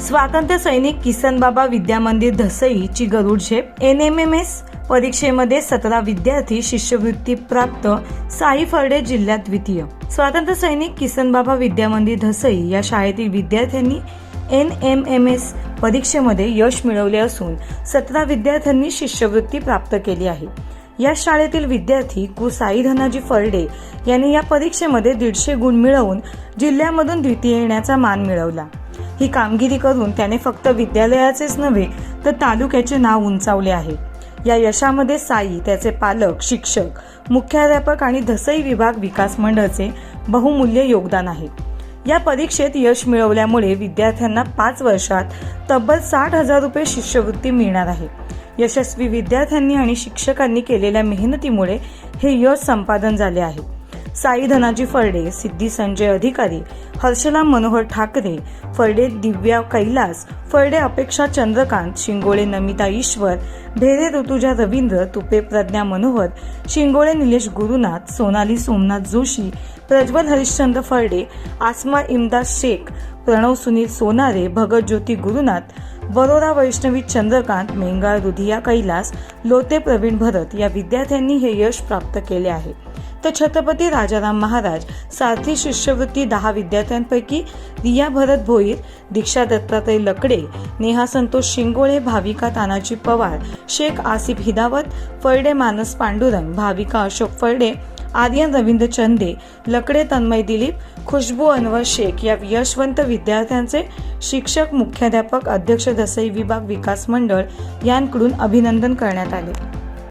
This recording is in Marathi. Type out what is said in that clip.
स्वातंत्र्य सैनिक किसनबाबा विद्यामंदिर धसईची गरुड झेप. एन एम एम एस परीक्षेमध्ये सतरा विद्यार्थी शिष्यवृत्ती प्राप्त. साई फर्डे जिल्ह्यात द्वितीय. स्वातंत्र्य सैनिक किसनबाबा विद्यामंदिर धसई या शाळेतील विद्यार्थ्यांनी एन एम एम एस परीक्षेमध्ये यश मिळवले असून सतरा विद्यार्थ्यांनी शिष्यवृत्ती प्राप्त केली आहे. या शाळेतील विद्यार्थी कु. साई धनाजी फर्डे यांनी या परीक्षेमध्ये दीडशे गुण मिळवून जिल्ह्यामधून द्वितीय येण्याचा मान मिळवला. ही कामगिरी करून त्याने फक्त विद्यालयाचेच नव्हे तर तालुक्याचे नाव उंचावले आहे. या यशामध्ये साई त्याचे पालक शिक्षक मुख्याध्यापक आणि धसई विभाग विकास मंडळचे बहुमूल्य योगदान आहे. या परीक्षेत यश मिळवल्यामुळे विद्यार्थ्यांना पाच वर्षात तब्बल साठ हजार रुपये शिष्यवृत्ती मिळणार आहे. यशस्वी विद्यार्थ्यांनी आणि शिक्षकांनी केलेल्या मेहनतीमुळे हे यश संपादन झाले आहे. साई धनाजी फर्डे सिद्धी संजय अधिकारी हर्षला मनोहर ठाकरे फर्डे दिव्या कैलास फर्डे अपेक्षा चंद्रकांत शिंगोळे नमिता ईश्वर भेरे ऋतुजा रवींद्र तुपे प्रज्ञा मनोहर शिंगोळे निलेश गुरुनाथ सोनाली सोमनाथ जोशी प्रज्वल हरिश्चंद्र फर्डे आसमा इमदाद शेख प्रणव सुनील सोनारे भगत ज्योती गुरुनाथ बरोरा वैष्णवी चंद्रकांत मेंगाळ रुधिया कैलास लोते प्रवीण भरत या विद्यार्थ्यांनी हे यश प्राप्त केले आहे. तर छत्रपती राजाराम महाराज सारथी शिष्यवृत्ती दहा विद्यार्थ्यांपैकी रिया भरत भोईर दीक्षा दत्तात्रय लकडे नेहा संतोष शिंगोळे भाविका तानाजी पवार शेख आसिफ हिदावत फळडे मानस पांडुरंग भाविका अशोक फळडे आर्यन रवींद्र चंदे लकडे तन्मय दिलीप खुशबू अनवर शेख या यशवंत विद्यार्थ्यांचे शिक्षक मुख्याध्यापक अध्यक्ष दसई विभाग विकास मंडळ यांकडून अभिनंदन करण्यात आले.